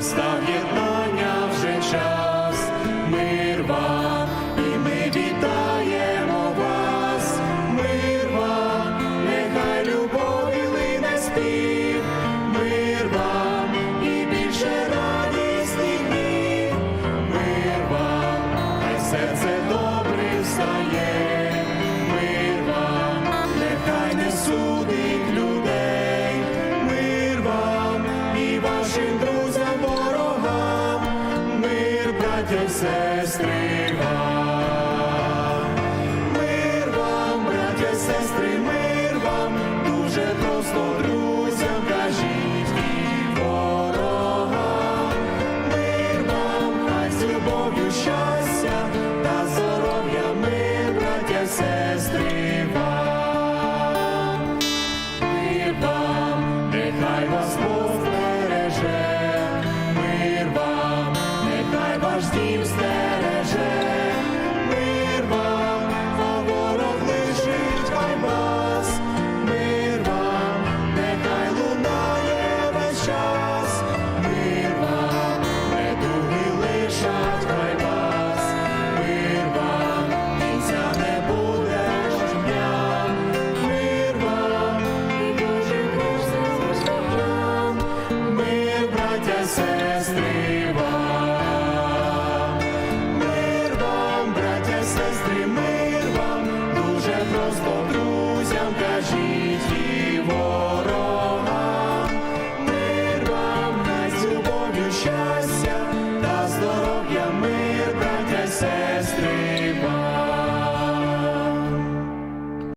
настав єднання вже час, мир вам, і ми вітаємо вас, мир вам, нехай любов і лине спів, мир вам, і більше радісних днів, мир вам, хай серце до. Сестри вам. Мир вам, браття, сестри, мир вам, дуже просто seems that